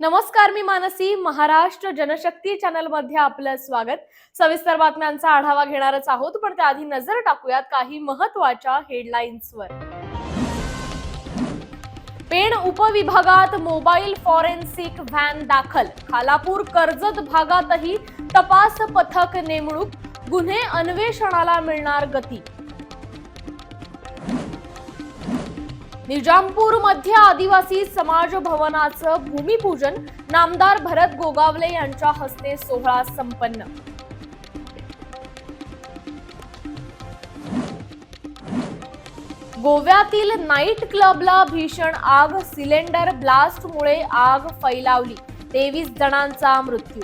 नमस्कार मी मानसी. महाराष्ट्र जनशक्ती चॅनलमध्ये आपलं स्वागत. सविस्तर बातम्यांचा आढावा घेणारच आहोत पण त्याआधी नजर टाकूयात काही महत्त्वाच्या हेडलाईन्सवर. पेण उपविभागात मोबाईल फॉरेन्सिक व्हॅन दाखल. खालापूर कर्जत भागातही तपास पथक नेमणूक गुन्हे अन्वेषणाला मिळणार गती. निजामपूर मध्य आदिवासी समाज भवनाचं भूमिपूजन नामदार भरत गोगावले यांच्या हस्ते सोहळा संपन्न. गोव्यातील नाईट क्लबला भीषण आग सिलेंडर ब्लास्टमुळे आग फैलावली. तेवीस जणांचा मृत्यू.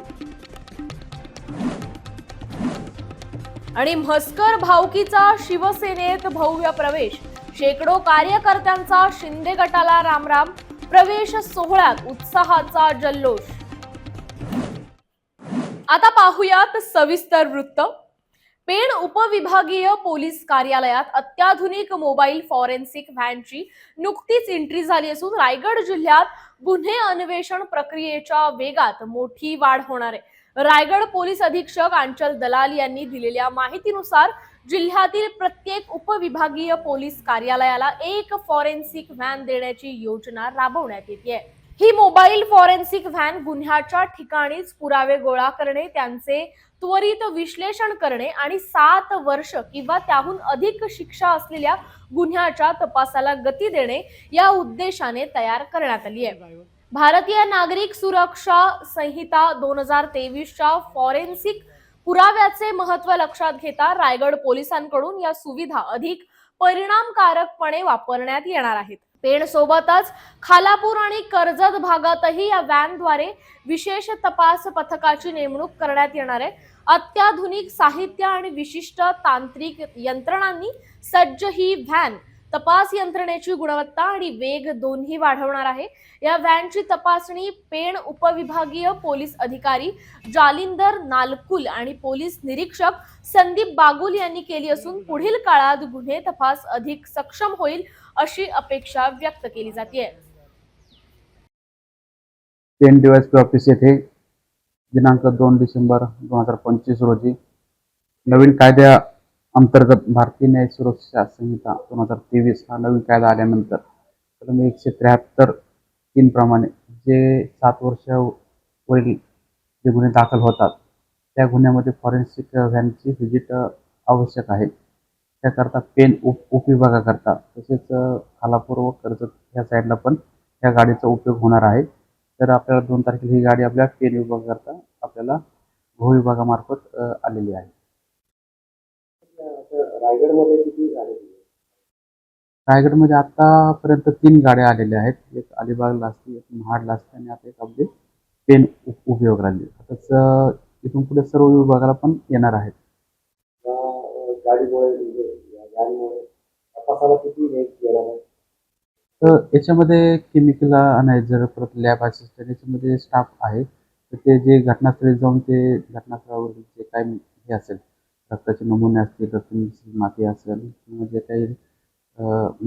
आणि म्हस्कर भावकीचा शिवसेनेत भव्य प्रवेश. शेकडो कार्यकर्त्यांचा शिंदे गटाला रामराम प्रवेश सोहळ्यात उत्साहाचा जल्लोष. आता पाहुयात सविस्तर वृत्त. पेण उपविभागीय पोलीस कार्यालयात अत्याधुनिक मोबाईल फॉरेन्सिक व्हॅनची नुकतीच एंट्री झाली असून रायगड जिल्ह्यात गुन्हे अन्वेषण प्रक्रियेच्या वेगात मोठी वाढ होणार आहे. रायगड पोलीस अधीक्षक आंचल दलाल यांनी दिलेल्या माहितीनुसार जिल्ह्यातील प्रत्येक उपविभागीय पोलीस कार्यालयाला एक फॉरेन्सिक व्हॅन देण्याची योजना राबवण्यात येते ही मोबाईल फॉरेन्सिक व्हॅन गुन्ह्याच्या ठिकाणीच पुरावे गोळा करणे त्यांचे त्वरित विश्लेषण करणे आणि सात वर्ष किंवा त्याहून अधिक शिक्षा असलेल्या गुन्ह्याच्या तपासाला गती देणे या उद्देशाने तयार करण्यात आली आहे. भारतीय नागरिक सुरक्षा संहिता दोन हजार तेवीसच्या फॉरेन्सिक पुराव्याचे महत्त्व लक्षात घेता रायगड पोलिसांकडून या सुविधा अधिक परिणामकारकपणे वापरण्यात येणार आहेत. पेण सोबतच खालापूर आणि कर्जत भागातही या व्हॅनद्वारे विशेष तपास पथकाची नेमणूक करण्यात येणार आहे. अत्याधुनिक साहित्य आणि विशिष्ट तांत्रिक यंत्रणांनी सज्ज ही व्हॅन तपास यंत्रणेची गुणवत्ता आणि वेग दोन्ही वाढवणार आहे. या व्हॅनची तपासणी पेण उपविभागीय पोलीस अधिकारी जालिंदर नालकुल आणि पोलीस निरीक्षक संदीप बागुल यांनी केली असून पुढील काळात गुन्हे तपास अधिक सक्षम होईल अशी अपेक्षा व्यक्त केली जाते पेन डिवाइस ऑफिस येथे दिनांक दोन डिसेंबर दोन हजार पंचवीस रोजी नवीन कायद्या अंतर्गत भारतीय न्याय सुरक्षा संहिता दोन हजार तेवीस हा नवीन कायदा आल्यानंतर कलम एकशे त्र्याहत्तर तीन प्रमाणे जे सात वर्षावरील जे गुन्हे दाखल होतात त्या गुन्ह्यामध्ये फॉरेन्सिक व्हॅनची व्हिजिट आवश्यक आहे. त्याकरता पेन उप उपविभागाकरता तसेच अ, खालापूर व कर्जत ह्या साईडला पण या गाडीचा उपयोग होणार आहे. तर आपल्याला दोन तारखेला ही गाडी आपल्या पेन विभागाकरता आपल्याला गृह विभागामार्फत आलेली आहे. रायगडमध्ये किती गाडी रायगडमध्ये आतापर्यंत तीन गाड्या आलेल्या आहेत. एक अलिबागला असते एक महाडला असते आणि आता एक आपली पेन उप उपयोगाला आली आताच अ, इथून पुढे सर्व विभागाला पण येणार आहेत. म्हणजे तर याच्यामध्ये केमिकल अनायझर परत लॅब असिस्टंट याच्यामध्ये स्टाफ आहे. तर ते जे घटनास्थळी जाऊन ते घटनास्थळावर जे काही हे असेल रक्ताचे नमुने असतील रक्त मिश्रित माती असेल किंवा जे काही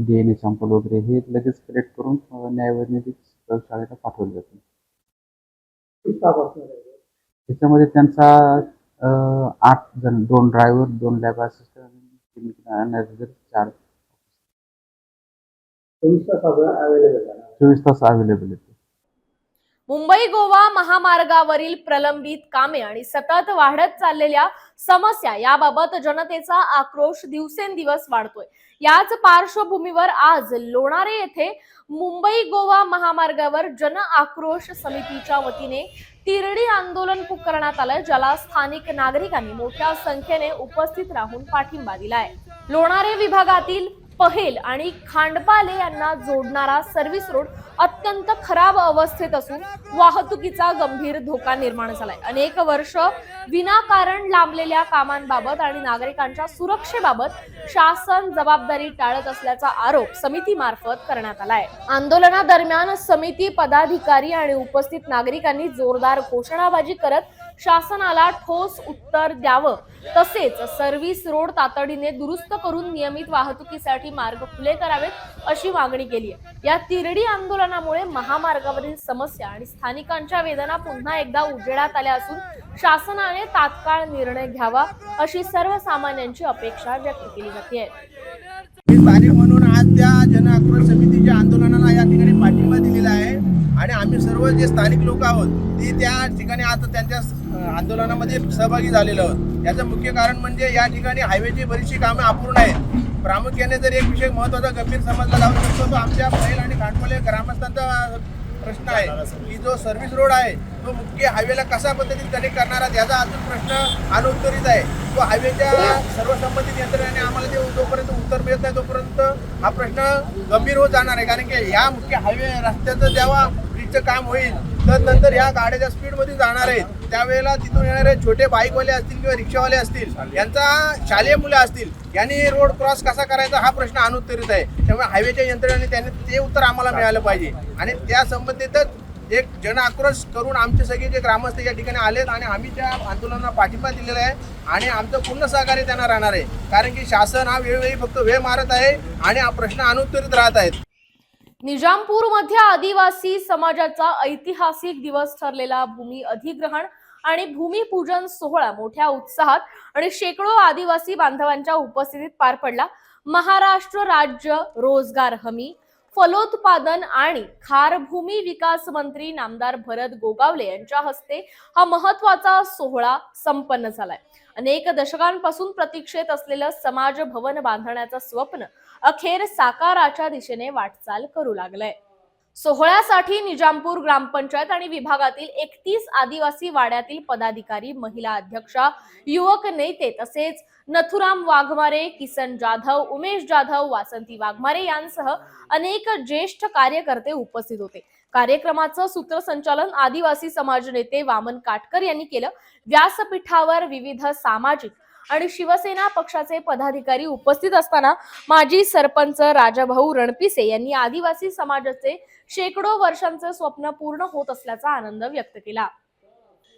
डी एन ए सॅम्पल वगैरे हे लगेच कलेक्ट करून न्यायवैज्ञानिक प्रयोगशाळेला पाठवले जाते त्याच्यामध्ये त्यांचा आठ जण दोन ड्रायव्हर दोन लॅब असिस्टंट अनायझर चार चोवीस तास अवेलेबल चोवीस तास अवेलेबल आहेत. मुंबई गोवा महामार्गावरील प्रलंबित कामे आणि सतत वाढत चाललेल्या समस्या याबाबत जनतेचा आक्रोश दिवसेंदिवस वाढतोय. याच पार्श्वभूमीवर आज लोणारे येथे मुंबई गोवा महामार्गावर जन आक्रोश समितीच्या वतीने तिरडी आंदोलन पुकारण्यात आलं ज्याला स्थानिक नागरिकांनी मोठ्या संख्येने उपस्थित राहून पाठिंबा दिलाय. लोणारे विभागातील पहेल आणि खांडपाले यांना जोडणारा सर्व्हिस रोड अत्यंत खराब अवस्थेत असून वाहतुकीचा गंभीर धोका निर्माण झालाय. अनेक वर्ष विनाकारण लांबलेल्या कामांबाबत आणि नागरिकांच्या सुरक्षेबाबत शासन जबाबदारी टाळत असल्याचा आरोप समितीमार्फत करण्यात आलाय. आंदोलनादरम्यान समिती पदाधिकारी आणि उपस्थित नागरिकांनी जोरदार घोषणाबाजी करत शासनाला ठोस उत्तर द्यावं. तसेच सर्व्हिस रोड तातडीने दुरुस्त करून नियमित वाहतुकीसाठी मार्ग खुले करावेत अशी मागणी केली आहे. या तिरडी आंदोलनामुळे महामार्गावरील समस्या आणि स्थानिकांच्या वेदना पुन्हा एकदा उजेडात आल्या असून शासनाने तात्काळ निर्णय घ्यावा अशी सर्वसामान्यांची अपेक्षा व्यक्त केली जाते. म्हणून आज त्या जन आक्रोश समितीच्या आंदोलनाला या ठिकाणी पाठिंबा दिलेला आहे. आणि आम्ही सर्व जे स्थानिक लोक आहोत ती त्या ठिकाणी आता त्यांच्या आंदोलनामध्ये सहभागी झालेलो आहोत. याचं मुख्य कारण म्हणजे या ठिकाणी हायवेची बरीचशी कामे अपूर्ण आहेत. प्रामुख्याने जर एक विषय महत्त्वाचा गंभीर समजला जाऊ शकतो तो आमच्या बैल आणि कांडपले ग्रामस्थांचा प्रश्न आहे. की जो सर्व्हिस रोड आहे तो मुख्य हायवेला कशा पद्धतीने कनेक्ट करणार आहे याचा अजून प्रश्न अनुत्तरित आहे. तो हायवेच्या सर्व संबंधित यंत्रणाने आम्हाला ते जोपर्यंत उत्तर मिळत नाही तोपर्यंत हा प्रश्न गंभीर होत जाणार आहे. कारण की या मुख्य हायवे रस्त्याचं जेव्हा ब्रिजचं काम होईल तर नंतर ह्या गाड्याच्या स्पीडमध्ये जाणार आहेत. त्यावेळेला तिथून येणारे छोटे बाईकवाले असतील किंवा रिक्षावाले असतील यांचा शालेय मुलं असतील यांनी रोड क्रॉस कसा करायचा हा प्रश्न अनुत्तरित आहे. त्यामुळे हायवेच्या यंत्रणेने त्यांनी ते उत्तर आम्हाला मिळालं पाहिजे. आणि त्या संबंधितच एक जन आक्रोश करून आमचे सगळे जे ग्रामस्थ या ठिकाणी आलेत आणि आम्ही त्या आंदोलनाला पाठिंबा दिलेला आहे आणि आमचं पूर्ण सहकार्य त्यांना राहणार आहे. कारण की शासन हा वेळोवेळी फक्त वेळ मारत आहे आणि हा प्रश्न अनुत्तरित राहत आहेत. निजामपूरमध्ये आदिवासी समाजाचा ऐतिहासिक दिवस ठरलेला भूमी अधिग्रहण आणि भूमिपूजन सोहळा मोठ्या उत्साहात आणि शेकडो आदिवासी बांधवांच्या उपस्थितीत पार पडला. महाराष्ट्र राज्य रोजगार हमी फलोत्पादन आणि खार भूमी विकास मंत्री नामदार भरत गोगावले यांच्या हस्ते हा महत्त्वाचा सोहळा संपन्न झालाय. अनेक दशकांपासून प्रतीक्षेत असलेलं समाज भवन बांधण्याचं स्वप्न अखेर साकाराच्या दिशेने वाटचाल करू लागलंय. सोहळ्यासाठी निजामपूर ग्रामपंचायत आणि विभागातील एकतीस आदिवासी वाड्यातील पदाधिकारी महिला अध्यक्षा युवक नेते तसेच नथुराम वाघमारे किसन जाधव उमेश जाधव वासंती वाघमारे यांसह अनेक ज्येष्ठ कार्यकर्ते उपस्थित होते. कार्यक्रमाचं सूत्रसंचालन आदिवासी समाज नेते वामन काटकर यांनी केलं. व्यासपीठावर विविध सामाजिक आणि शिवसेना पक्षाचे पदाधिकारी उपस्थित असताना माजी सरपंच राजाभाऊ रणपिसे यांनी आदिवासी समाजाचे शेकडो वर्षांचे स्वप्न पूर्ण होत असल्याचा आनंद व्यक्त केला.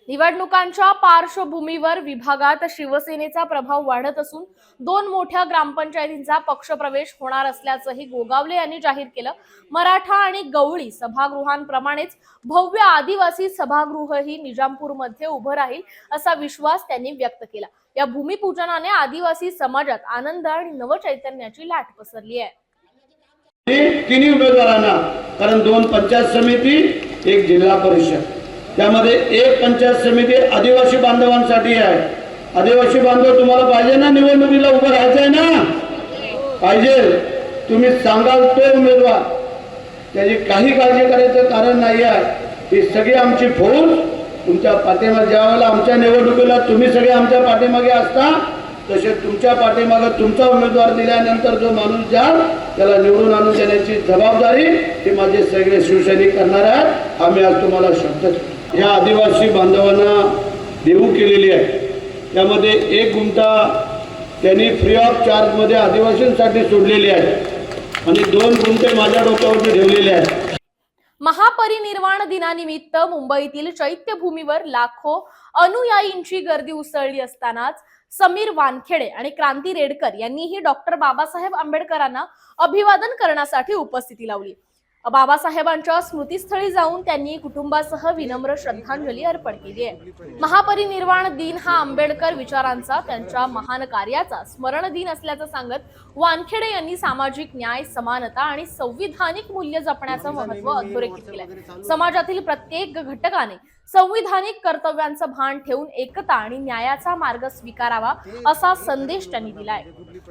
निवडणुकांच्या पार्श्वभूमीवर विभागात शिवसेनेचा प्रभाव वाढत असून दोन मोठ्या ग्रामपंचायतींचा पक्षप्रवेश होणार असल्याचंही गोगावले यांनी जाहीर केलं. मराठा आणि गवळी सभागृहांप्रमाणेच भव्य आदिवासी सभागृहही निजामपूरमध्ये उभं राहील असा विश्वास त्यांनी व्यक्त केला. या भूमिपूजनाने आदिवासी समाजात आनंद आणि नवचैतन्याची लाट पसरली आहे. तिन्ही उमेदवारांना कारण दोन पंचायत समिती एक जिल्हा परिषद. त्यामध्ये एक पंचायत समिती आदिवासी बांधवांसाठी आहे. आदिवासी बांधव तुम्हाला पाहिजे ना निवडणुकीला उभं राहायचं आहे ना? पाहिजे. तुम्ही सांगाल तो उमेदवार. त्याची काही काळजी करायचं कारण नाही आहे. ही सगळी आमची फौज तुमच्या पाठीमागे ज्यावेळेला आमच्या निवडणुकीला तुम्ही सगळे आमच्या पाठीमागे असता तसे तुमच्या पाठीमागे तुमचा उमेदवार दिल्यानंतर जो माणूस जाल त्याला निवडून आणून देण्याची जबाबदारी ही माझे सगळे शिवसैनिक करणार आहेत. आम्ही आज तुम्हाला शब्द ह्या या आदिवासी बांधवांना देऊ केलेली आहे. त्यामध्ये एक गुंठा त्यांनी फ्री ऑफ चार्जमध्ये आदिवासींसाठी सोडलेली आहे. आणि दोन गुंठे माझ्या डोक्यावरती ठेवलेले आहेत. महापरिनिर्वाण दिनानिमित्त मुंबईतील चैत्यभूमीवर लाखो अनुयायींची गर्दी उसळली असतानाच समीर वानखेडे आणि क्रांती रेडकर यांनीही डॉक्टर बाबासाहेब आंबेडकरांना अभिवादन करण्यासाठी उपस्थिती लावली. बाबासाहेबांच्या स्मृतीस्थळी जाऊन त्यांनी कुटुंबासह विनम्र श्रद्धांजली अर्पण केली आहे. महापरिनिर्वाण दिन हा आंबेडकर विचारांचा त्यांच्या महान कार्याचा स्मरण दिन असल्याचं सांगत वानखेडे यांनी सामाजिक न्याय समानता आणि संविधानिक मूल्य जपण्याचं महत्त्व अधोरेखित केलंय. समाजातील प्रत्येक घटकाने संविधानिक कर्तव्यांचं भान ठेवून एकता आणि न्यायाचा मार्ग स्वीकारावा असा संदेश त्यांनी दिलाय.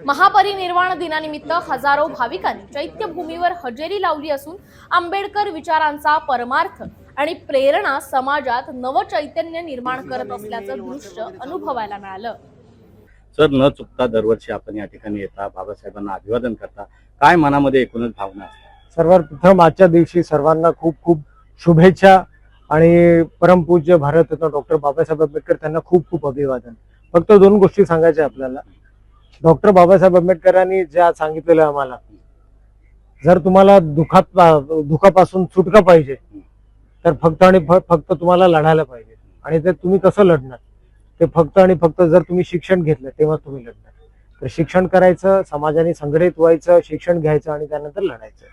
महापरिनिर्वाण दिनानिमित्त हजारो भाविकांनी चैत्यभूमीवर हजेरी लावली असून आंबेडकर विचारांचा परमार्थ आणि प्रेरणा समाजात नवचैतन्य निर्माण करत असल्याचं दृश्य अनुभवायला मिळालं. सर न चुकता दरवर्षी आपण या ठिकाणी येता बाबासाहेबांना अभिवादन करता. काय मनामध्ये एकूणच भावना असतात? सर्वात प्रथम आजच्या दिवशी सर्वांना खूप खूप शुभेच्छा. आणि परमपूज्य भारतरत्न डॉक्टर बाबासाहेब आंबेडकर त्यांना खूप खूप अभिवादन. फक्त दोन गोष्टी सांगायच्या आपल्याला. डॉक्टर बाबासाहेब आंबेडकरांनी ज्या सांगितलेलं आम्हाला जर तुम्हाला दुखात दुखापासून सुटका पाहिजे तर फक्त आणि फक्त तुम्हाला लढायला पाहिजे. आणि ते तुम्ही कसं लढणार? ते फक्त आणि फक्त जर तुम्ही शिक्षण घेतलं तेव्हा तुम्ही लढणार. तर शिक्षण करायचं समाजाने संघटित व्हायचं शिक्षण घ्यायचं आणि त्यानंतर लढायचं.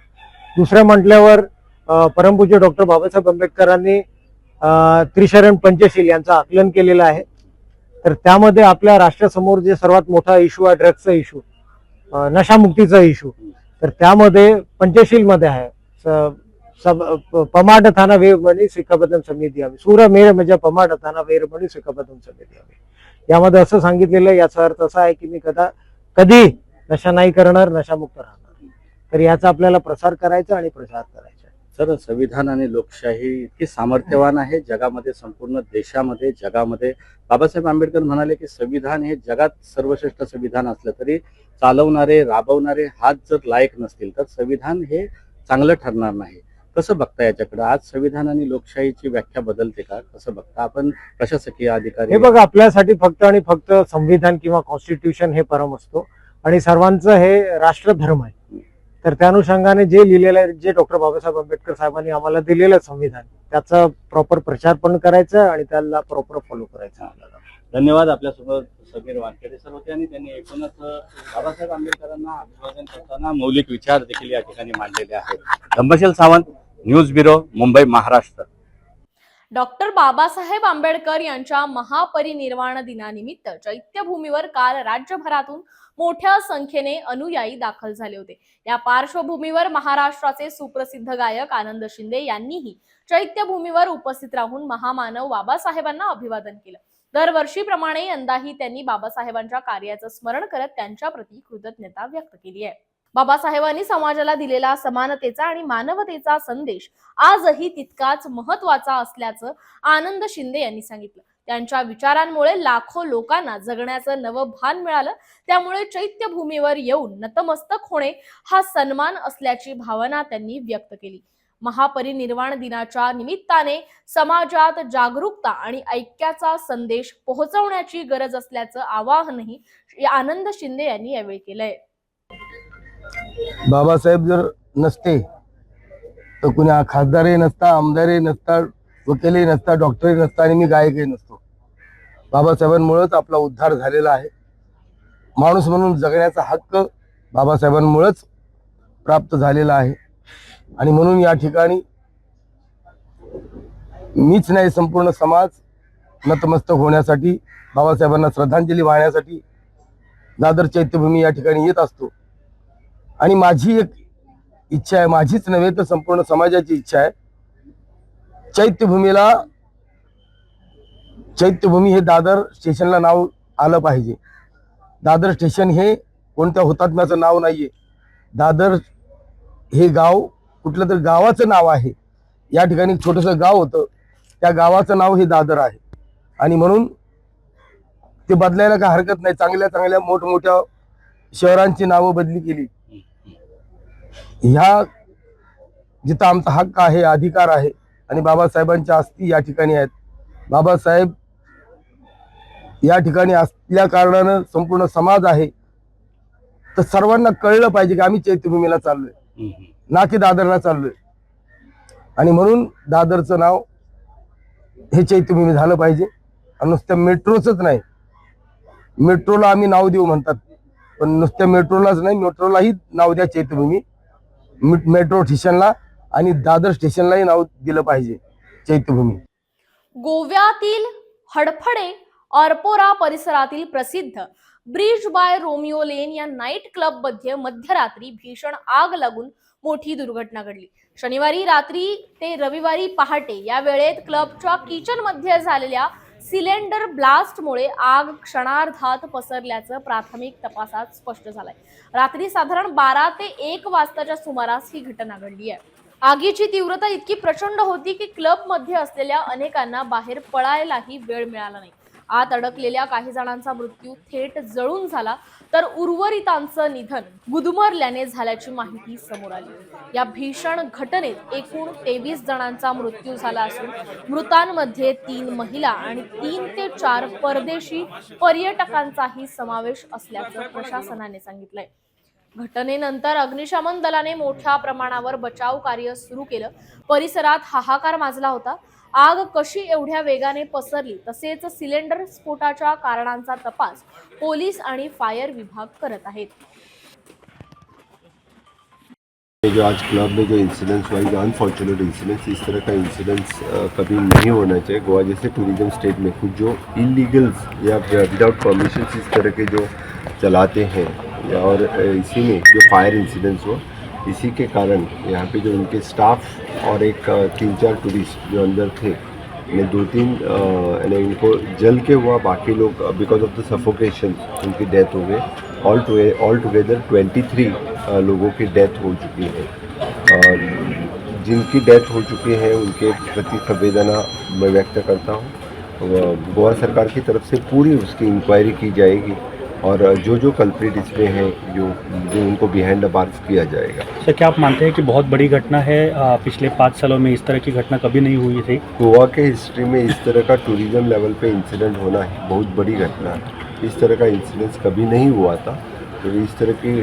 दुसरं म्हटल्यावर परमपूज्य डॉक्टर बाबासाहेब आंबेडकरांनी त्रिशरण पंचशील यांचं आकलन केलेलं आहे. तर त्यामध्ये आपल्या राष्ट्रासमोर जे सर्वात मोठा इश्यू आहे ड्रग्सचा इश्यू नशामुक्तीचा इश्यू तर त्यामध्ये पंचशीलमध्ये आहे. स- प- पमाड थाना वेरमणी सिक्काबद्धम समिती आम्ही. सूर मेर म्हणजे पमाड थाना वेरमणी सिक्काबद्धम समिती आम्ही. यामध्ये असं सांगितलेलं आहे, याचा अर्थ असा आहे की मी कदा कधी नशा नाही करणार नशामुक्त राहणार. तर याचा आपल्याला प्रसार करायचा आणि प्रसार करायचा. सर संविधान आणि लोकशाही इतकी सामर्थ्यवान आहे जगामध्ये संपूर्ण देशामध्ये जगामध्ये. बाबासाहेब आंबेडकर म्हणाले की संविधान हे जगात सर्वश्रेष्ठ संविधान असलं तरी चालवणारे राबवणारे हात जर लायक नसतील तर संविधान हे चांगलं ठरणार नाही. कसं बघता याच्याकडे? आज संविधान आणि लोकशाहीची व्याख्या बदलते का? कसं बघता? आपण प्रशासकीय अधिकारी हे बघा आपल्यासाठी फक्त आणि फक्त संविधान किंवा कॉन्स्टिट्यूशन हे परम असतो. आणि सर्वांचं हे राष्ट्रधर्म आहे. तर त्या अनुषंगाने जे लिहिलेलं आहे जे डॉक्टर बाबासाहेब आंबेडकर साहेबांनी आम्हाला दिलेलं संविधान त्याचा प्रॉपर प्रचार पण करायचा आणि त्याला प्रॉपर फॉलो करायचा. धन्यवाद आपल्यासोबत समीर वानखेडे सर होते आणि त्यांनी एकूणच बाबासाहेब आंबेडकरांना अभिवादन करताना मौलिक विचार देखील या ठिकाणी मांडलेले आहेत. Dhammasheel Sawant news bureau Mumbai Maharashtra. Doctor Babasaheb Ambedkar यांच्या महापरिनिर्वाण दिनानिमित्त चैत्यभूमीवर काल राज्यभरातून मोठ्या संख्येने अनुयायी दाखल झाले होते. या पार्श्वभूमीवर महाराष्ट्राचे सुप्रसिद्ध गायक आनंद शिंदे यांनीही चैत्यभूमीवर उपस्थित राहून महामानव बाबासाहेबांना अभिवादन केलं. दरवर्षीप्रमाणे यंदाही त्यांनी बाबासाहेबांच्या कार्याचं स्मरण करत त्यांच्या प्रती कृतज्ञता व्यक्त केली आहे. बाबासाहेबांनी समाजाला दिलेला समानतेचा आणि मानवतेचा संदेश आजही तितकाच महत्त्वाचा असल्याचं आनंद शिंदे यांनी सांगितलं. त्यांच्या विचारांमुळे लाखो लोकांना जगण्याचं नवं भान मिळालं. त्यामुळे चैत्यभूमीवर येऊन नतमस्तक होणे हा सन्मान असल्याची भावना त्यांनी व्यक्त केली. महापरिनिर्वाण दिनाच्या निमित्ताने समाजात जागरूकता आणि ऐक्याचा संदेश पोहोचवण्याची गरज असल्याचं आवाहनही आनंद शिंदे यांनी यावेळी केलंय. बाबासाहेब जर नसते तर कुणी खासदारही नसता आमदारही नसता वकीलही नसता डॉक्टरही नसता आणि मी गायकही नसतो. बाबासाहेबांमुळेच आपला उद्धार झालेला आहे. माणूस म्हणून जगण्याचा हक्क बाबासाहेबांमुळेच प्राप्त झालेला आहे. आणि म्हणून या ठिकाणी मीच नाही संपूर्ण समाज नतमस्तक होण्यासाठी बाबासाहेबांना श्रद्धांजली वाहण्यासाठी दादर चैत्यभूमी या ठिकाणी येत असतो. आणि माझी एक इच्छा आहे माझीच नव्हे तर संपूर्ण समाजाची इच्छा आहे चैत्यभूमीला चैत्यभूमी हे दादर स्टेशनला नाव आलं पाहिजे. दादर स्टेशन हे कोणत्या हुतात्म्याचं नाव नाही आहे दादर हे गाव कुठलं तरी गावाचं नाव आहे. या ठिकाणी छोटंसं गाव होतं. त्या गावाचं नाव हे दादर आहे. आणि म्हणून ते बदलायला काय हरकत नाही. चांगल्या चांगल्या मोठमोठ्या शहरांची नावं बदली केली. ह्या जिथं आमचा हक्क आहे अधिकार आहे आणि बाबासाहेबांच्या अस्थी या ठिकाणी आहेत. बाबासाहेब या ठिकाणी असल्या कारणानं संपूर्ण समाज आहे. तर सर्वांना कळलं पाहिजे की आम्ही चैत्यभूमीला चाललोय. ना की दादरला चाललोय. आणि म्हणून दादरचं नाव हे चैत्यभूमी झालं पाहिजे. आणि नुसत्या मेट्रोचंच नाही. मेट्रोला आम्ही नाव देऊ म्हणतात. पण नुसत्या मेट्रोलाच नाही मेट्रोलाही नाव द्या चैत्यभूमी. मेट्रो स्टेशनला आणि दादर स्टेशनलाही नाव दिलं पाहिजे चैत्यभूमी. गोव्यातील हडफडे ऑर्पोरा परिसरातील प्रसिद्ध ब्रिज बाय रोमिओ लेन या नाईट क्लबमध्ये मध्यरात्री भीषण आग लागून मोठी दुर्घटना घडली. शनिवारी रात्री ते रविवारी पहाटे या वेळेत क्लबच्या किचनमध्ये झालेल्या सिलेंडर ब्लास्टमुळे आग क्षणार्धात पसरल्याचं प्राथमिक तपासात स्पष्ट झालंय. रात्री साधारण बारा ते एक वाजताच्या सुमारास ही घटना घडली आहे. आगीची तीव्रता इतकी प्रचंड होती की क्लबमध्ये असलेल्या अनेकांना बाहेर पळायलाही वेळ मिळाला नाही. आत अडकलेल्या काही जणांचा मृत्यू थेट जळून झाला तर उर्वरितांचं निधन गुदमरल्याने झाल्याची माहिती समोर आली. या भीषण घटनेत एकूण तेवीस जणांचा मृत्यू झाला असून मृतांमध्ये तीन महिला आणि तीन ते चार परदेशी पर्यटकांचाही समावेश असल्याचं प्रशासनाने सांगितलंय. घटनेनंतर अग्निशमन दलाने मोठ्या प्रमाणावर बचाव कार्य सुरू केलं. परिसरात हाहाकार माजला होता. आग कशी एवढ्या वेगाने पसरली तसेच सिलेंडर स्फोटाच्या कारणांचा तपास पोलीस आणि फायर विभाग करत आहेत. जो आज क्लब में जो इंसिडेंट्स हुआ जो अनफॉर्चुनेट इंसिडेंट्स इस तरह का इंसिडेंट्स कभी नहीं होना चाहिए. गोवा जैसे टूरिज्म स्टेट में कुछ जो इलीगल्स या विदाउट परमिशन इस तरह के जो चलाते हैं और इसी में जो फायर इंसिडेंट्स हुआ इसी के कारण यहाँ पे जो उनके स्टाफ और एक तीन चार टूरिस्ट जो अंदर थे ने दो तीन यानी इनको जल के हुआ बाकी लोग बिकॉज़ ऑफ़ द सफोकेशन उनकी डेथ हो गई। All all together twenty three लोगों की डेथ हो चुकी है। और जिनकी डेथ हो चुकी है, उनके प्रति संवेदना मैं व्यक्त करता हूँ। गोवा सरकार की तरफ़ से पूरी उसकी इंक्वायरी की जाएगी। और जो जो कल्प्रिट इसमें हैं जो जो उनको बिहाइंड द बार्स किया जाएगा। सर क्या आप मानते हैं कि बहुत बड़ी घटना है? पिछले पाँच सालों में इस तरह की घटना कभी नहीं हुई थी? गोवा के हिस्ट्री में इस तरह का टूरिज़्म लेवल पे इंसिडेंट होना है बहुत बड़ी घटना है। इस तरह का इंसिडेंस कभी नहीं हुआ था। तो इस तरह की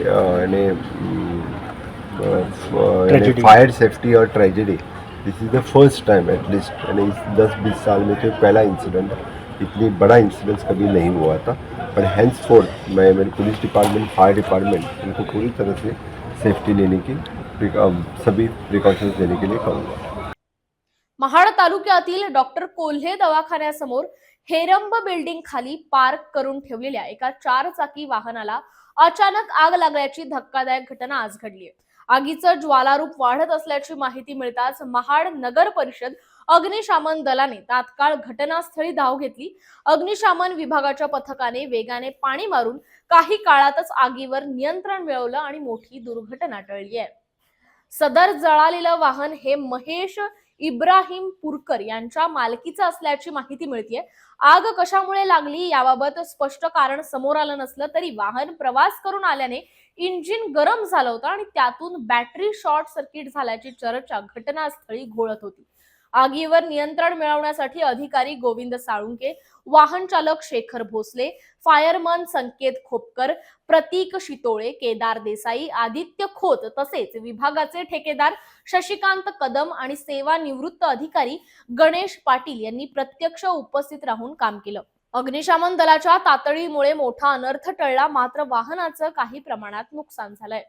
यानी फायर सेफ्टी और tragedy this is the first time at least यानी इस दस बीस साल में तो पहला इंसिडेंट इतनी बड़ा इंसिडेंस कभी नहीं हुआ था। पर हैंड्स फोर्थ मैं मेरे पुलिस डिपार्टमेंट फायर डिपार्टमेंट इनको पूरी तरह से सेफ्टी लेने की सभी प्रिकॉशंस लेने के लिए कहूँगा। महाड तालुक्यातील डॉक्टर कोल्हे दवाखान्यासमोर हेरंब बिल्डिंग खाली पार्क करून ठेवलेल्या एका चार चाकी वाहनाला अचानक आग लागल्याची धक्कादायक घटना आज घडली आगीचं ज्वालारूप वाढत असल्याची माहिती मिळताच महाड नगर परिषद अग्निशामन दलाने तात्काळ घटनास्थळी धाव घेतली. अग्निशामन विभागाच्या पथकाने वेगाने पाणी मारून काही काळातच आगीवर नियंत्रण मिळवलं आणि मोठी दुर्घटना टळली आहे. सदर जळालेलं वाहन हे महेश इब्राहिम पुरकर यांच्या मालकीचं असल्याची माहिती मिळतीये. आग कशामुळे लागली याबाबत स्पष्ट कारण समोर आलं नसलं तरी वाहन प्रवास करून आल्याने इंजिन गरम झालं होतं आणि त्यातून बॅटरी शॉर्ट सर्किट झाल्याची चर्चा घटनास्थळी घोळत होती. आगीवर नियंत्रण मिळवण्यासाठी अधिकारी गोविंद साळुंके वाहन चालक शेखर भोसले फायरमन संकेत खोपकर प्रतीक शितोळे केदार देसाई आदित्य खोत तसेच विभागाचे ठेकेदार शशिकांत कदम आणि सेवानिवृत्त अधिकारी गणेश पाटील यांनी प्रत्यक्ष उपस्थित राहून काम केलं. अग्निशामन दलाच्या तातडीमुळे मोठा अनर्थ टळला मात्र वाहनाचं काही प्रमाणात नुकसान झालंय.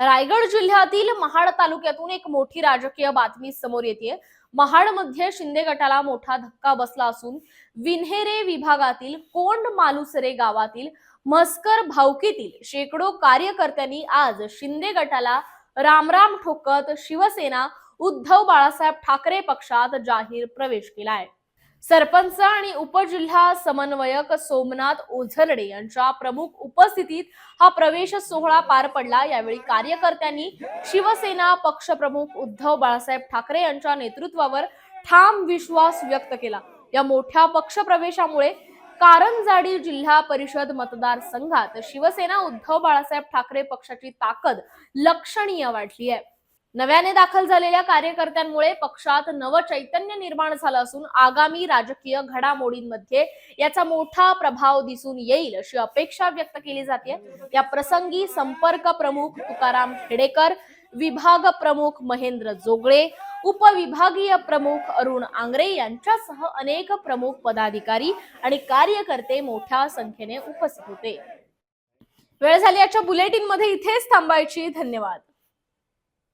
रायगड जिल्ह्यातील महाड तालुक्यातून एक मोठी राजकीय बातमी समोर येते महाडमध्ये शिंदे गटाला मोठा धक्का बसला असून विन्हेरे विभागातील कोंड मालुसरे गावातील मस्कर भावकीतील शेकडो कार्यकर्त्यांनी आज शिंदे गटाला रामराम ठोकत शिवसेना उद्धव बाळासाहेब ठाकरे पक्षात जाहीर प्रवेश केला आहे सरपंच आणि उपजिल्हा समन्वयक सोमनाथ ओझरडे यांच्या प्रमुख उपस्थितीत हा प्रवेश सोहळा पार पडला. यावेळी कार्यकर्त्यांनी शिवसेना पक्षप्रमुख उद्धव बाळासाहेब ठाकरे यांच्या नेतृत्वावर ठाम विश्वास व्यक्त केला. या मोठ्या पक्षप्रवेशामुळे कारंजाडी जिल्हा परिषद मतदारसंघात शिवसेना उद्धव बाळासाहेब ठाकरे पक्षाची ताकद लक्षणीय वाढली आहे. नव्याने दाखल झालेल्या कार्यकर्त्यांमुळे पक्षात नवचैतन्य निर्माण झालं असून आगामी राजकीय घडामोडींमध्ये याचा मोठा प्रभाव दिसून येईल अशी अपेक्षा व्यक्त केली जाते. या प्रसंगी संपर्क प्रमुख तुकाराम खेडेकर विभाग प्रमुख महेंद्र जोगळे उपविभागीय प्रमुख अरुण आंग्रे यांच्यासह अनेक प्रमुख पदाधिकारी आणि कार्यकर्ते मोठ्या संख्येने उपस्थित होते. वेळ झाली आजच्या बुलेटिनमध्ये इथेच थांबायची. धन्यवाद.